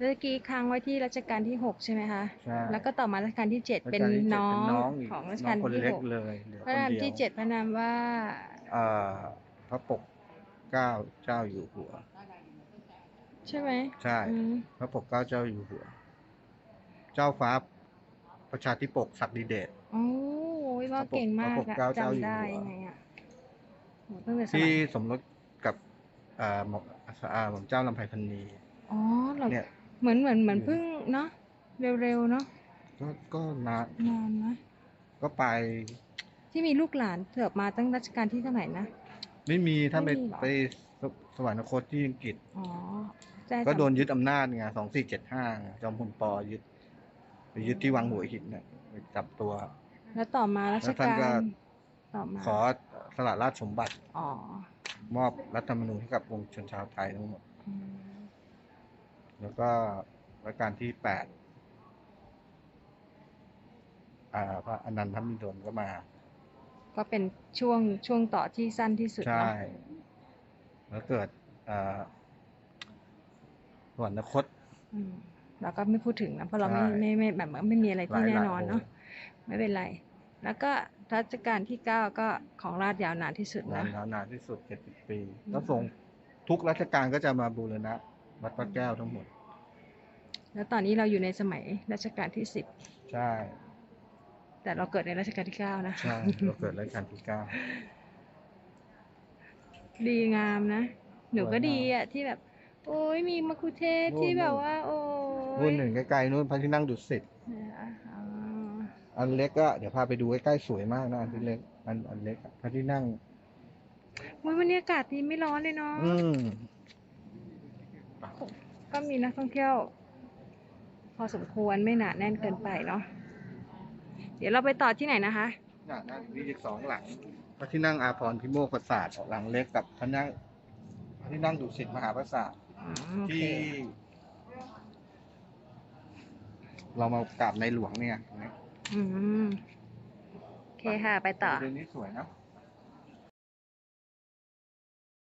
เมื่อกี้ค้างไว้ที่รัชกาลที่หกใช่ไหมคะ ใช่แล้วก็ต่อมารัชกาลที่เจ็ดเป็นรัชกาลที่จ็ดน้องเป็นน้องอีกของรัชน้กาอลงคนที่เล็หกกเลยเหลือพคระนนามเดียวที่เจ็ดพระนามว่าเอ่อพระปกเกล้าเจ้าอยู่หัว ใช่ไหมใช่ อืมพระปกเกล้าเจ้าอยู่หัว เจ้าฟ้าประชาธิปกศักดิเดช โอ้ยว่าเก่งมากพระปกอะเกล้าเจ้าอยู่จำได้หัว ยังไงอะโหตั้งแต่สที่มัยสมรสกับเอ่อหม่อมอ่าหม่อมเจ้าลำไพพันนี อ๋อเหราเนี่ย เหมือนเหมือนเหมือนเพิ่งเนาะเร็วๆเนาะก็ก็นานนานนะก็ไป ที่มีลูกหลานเถิบมาตั้งรัชกาลที่เท่าไหร่นะ ไม่มีถ้าไปไม่มีเหรอ ไปสสวรรคตที่อังกฤษ อ๋อใช่ก็โดนจำยึดอำนาจไงสองสี่เจ็ดห้าจอมพลปอยึดไปยึดที่วังหัวหินเนี่ยไปจับตัว แล้วต่อมารัชแล้วท่านกาก็ ลต่อมาขอสละราชสมบัติ อ๋อมอบรัฐธรรมนูญให้กับวงชนชาวไทยทั้งหมด อืม แล้วก็รัชกาลที่แปดอ่าพระอนันทมิดลก็มา ก็เป็นช่วงช่วงต่อที่สั้นที่สุดใช่เนาะแล้วเกิดอ่าสวรรคตอืมเราก็ไม่พูดถึงนะเพราะเราไม่ใช่ไม่ไม่แบบไม่มีอะไรที่หลายๆแน่นอนเนาะโอ้ไม่เป็นไร แล้วก็รัชกาลที่เก้าก็ของราชยาวนานที่สุดนานะนนานที่สุดเจ็ดสิบปีอืมแล้วทรงทุกรัชกาลก็จะมาบูรณะ วัดพระแก้วทั้งหมด แล้วตอนนี้เราอยู่ในสมัยรัชกาลที่สิบใช่ แต่เราเกิดในรัชกาลที่เก้านะใช่ เราเกิดรัชกาลที่เก้าดีงามนะ หนูก็สวยมากดีอะที่แบบ โอ้ยมีมะคุเทศนู่นที่แบบนู่นว่า โอ้ยนู่นหนึ่งใกล้ๆนู่นพระที่นั่งดุสิตนะคะอ๋ออันเล็กก็เดี๋ยวพาไปดูใกล้ๆสวยมากนะอันที่เล็กอันอันเล็กอะพระที่นั่งอุ๊ยวันนี้อากาศดีไม่ร้อนเลยเนาะอืม ก็มีนักท่องเที่ยว พอสมควรไม่หนาแน่นเกินไปเนาะเดี๋ยวเราไปต่อที่ไหนนะคะน่ะนั่งมีอีกสองหลังพระที่นั่งอาพรณ์พิโมกข์ปราสาทหลังเล็กกับพระนั่งพระที่นั่งดุสิตมหาปราสาทอืมโอเคที่ เรามากราบในหลวงเนี่ยเห็นไหมอืมโอเคค่ะ ไปต่อเดือนนี้สวยนะ